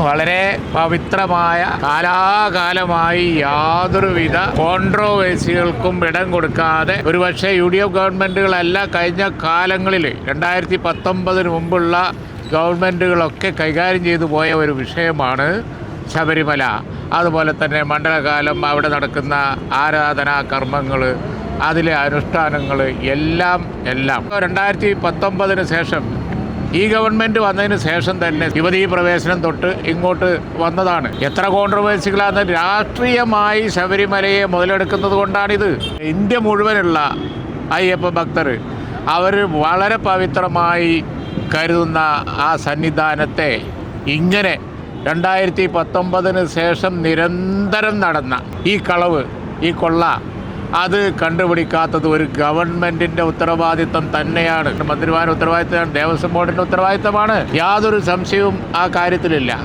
വളരെ പവിത്രമായ കാലാകാലമായി യാതൊരുവിധ കോൺട്രോവേഴ്സികൾക്കും ഇടം കൊടുക്കാതെ ഒരുപക്ഷെ യു ഡി എഫ് ഗവൺമെന്റുകളല്ല കഴിഞ്ഞ കാലങ്ങളിൽ രണ്ടായിരത്തി പത്തൊമ്പതിന് മുമ്പുള്ള ഗവൺമെന്റുകളൊക്കെ കൈകാര്യം ചെയ്തു പോയ ഒരു വിഷയമാണ് ശബരിമല. അതുപോലെ തന്നെ മണ്ഡലകാലം അവിടെ നടക്കുന്ന ആരാധനാ കർമ്മങ്ങൾ അതിലെ അനുഷ്ഠാനങ്ങൾ എല്ലാം എല്ലാം. രണ്ടായിരത്തി പത്തൊമ്പതിന് ശേഷം ഈ ഗവൺമെന്റ് വന്നതിന് ശേഷം തന്നെ യുവതീ പ്രവേശനം തൊട്ട് ഇങ്ങോട്ട് വന്നതാണ്. എത്ര കോൺട്രവേഴ്സികളാണ് രാഷ്ട്രീയമായി ശബരിമലയെ മുതലെടുക്കുന്നത് കൊണ്ടാണിത്. ഇന്ത്യ മുഴുവനുള്ള അയ്യപ്പ ഭക്തർ അവർ വളരെ പവിത്രമായി കരുതുന്ന ആ സന്നിധാനത്തെ ഇങ്ങനെ രണ്ടായിരത്തി പത്തൊമ്പതിന് ശേഷം നിരന്തരം നടന്ന ഈ കളവ് ഈ കൊള്ള അത് കണ്ടുപിടിക്കാത്തത് ഒരു ഗവൺമെന്റിന്റെ ഉത്തരവാദിത്തം തന്നെയാണ്. മന്ത്രിമാരുടെ ഉത്തരവാദിത്തമാണ് ദേവസ്വം ബോർഡിന്റെ ഉത്തരവാദിത്തമാണ്. യാതൊരു സംശയവും ആ കാര്യത്തിലില്ല.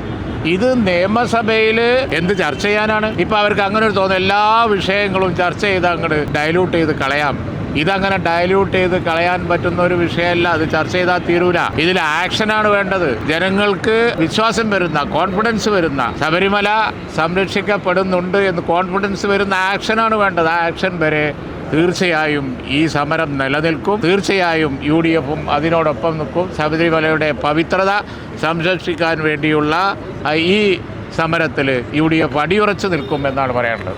ഇത് നിയമസഭയിൽ എന്ത് ചർച്ച ചെയ്യാനാണ്? ഇപ്പൊ അവർക്ക് അങ്ങനെ ഒരു തോന്നുന്നു എല്ലാ വിഷയങ്ങളും ചർച്ച ചെയ്ത് അങ്ങോട്ട് ഡയലൂട്ട് ചെയ്ത് കളയാം. ഇതങ്ങനെ ഡയല്യൂട്ട് ചെയ്ത് കളയാൻ പറ്റുന്ന ഒരു വിഷയമല്ല അത് ചർച്ച ചെയ്താൽ തീരൂല. ഇതിൽ ആക്ഷനാണ് വേണ്ടത്. ജനങ്ങൾക്ക് വിശ്വാസം വരുന്ന കോൺഫിഡൻസ് വരുന്ന ശബരിമല സംരക്ഷിക്കപ്പെടുന്നുണ്ട് എന്ന് കോൺഫിഡൻസ് വരുന്ന ആക്ഷനാണ് വേണ്ടത്. ആ ആക്ഷൻ വരെ തീർച്ചയായും ഈ സമരം നിലനിൽക്കും. തീർച്ചയായും യു ഡി എഫും അതിനോടൊപ്പം നിൽക്കും. ശബരിമലയുടെ പവിത്രത സംരക്ഷിക്കാൻ വേണ്ടിയുള്ള ഈ സമരത്തിൽ യു ഡി എഫ് അടിയുറച്ച് നിൽക്കും എന്നാണ് പറയാനുള്ളത്.